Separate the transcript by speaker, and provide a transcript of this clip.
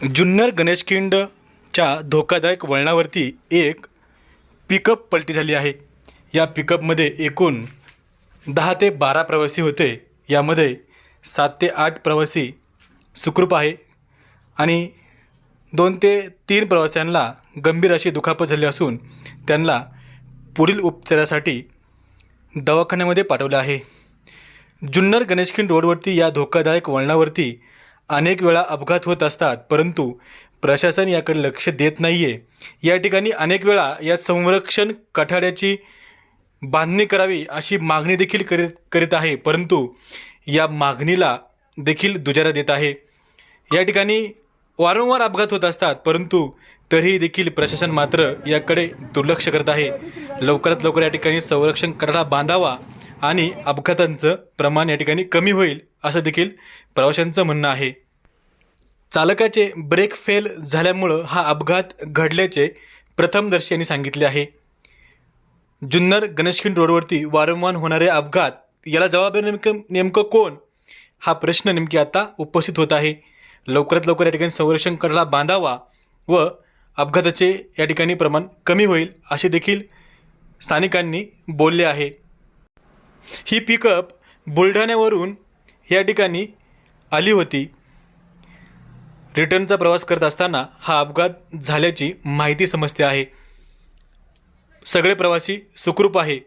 Speaker 1: जुन्नर गणेशखिंडच्या धोकादायक वळणावरती एक पिकअप पलटी झाली आहे. या पिकअपमध्ये एकूण दहा ते बारा प्रवासी होते. यामध्ये सात ते आठ प्रवासी सुखरूप आहे आणि दोन ते तीन प्रवाशांना गंभीर अशी दुखापत झाली असून त्यांना पुढील उपचारासाठी दवाखान्यामध्ये पाठवलं आहे. जुन्नर गणेशखिंड रोडवरती या धोकादायक वळणावरती अनेक वेळा अपघात होत असतात परंतु प्रशासन याकडे लक्ष देत नाही आहे या ठिकाणी अनेक वेळा या संरक्षण कठाड्याची बांधणी करावी अशी मागणी देखील करीत करीत आहे परंतु या मागणीला देखील दुजारा देत आहे. या ठिकाणी वारंवार अपघात होत असतात परंतु तरीही देखील प्रशासन मात्र याकडे दुर्लक्ष करत आहे. लवकरात लवकर या ठिकाणी संरक्षण कठडा बांधावा आणि अपघातांचं प्रमाण या ठिकाणी कमी होईल. असं देखील प्रवाशांचं म्हणणं आहे. चालकाचे ब्रेक फेल झाल्यामुळं हा अपघात घडल्याचे प्रथमदर्शी यांनी सांगितले आहे. जुन्नर गणेशखिंड रोडवरती वारंवार होणारे अपघात याला जबाबदार नेमकं नेमकं कोण? हा प्रश्न नेमकी आता उपस्थित होत आहे. लवकरात लवकर या ठिकाणी संरक्षण करायला बांधावा व अपघाताचे या ठिकाणी प्रमाण कमी होईल असे देखील स्थानिकांनी बोलले आहे. ही पिकअप बुलढाण्यावरून या ठिकाणी आली होती. रिटर्नचा प्रवास करत असताना हा अपघात झाल्याची माहिती समजते आहे. सगळे प्रवासी सुखरूप आहे.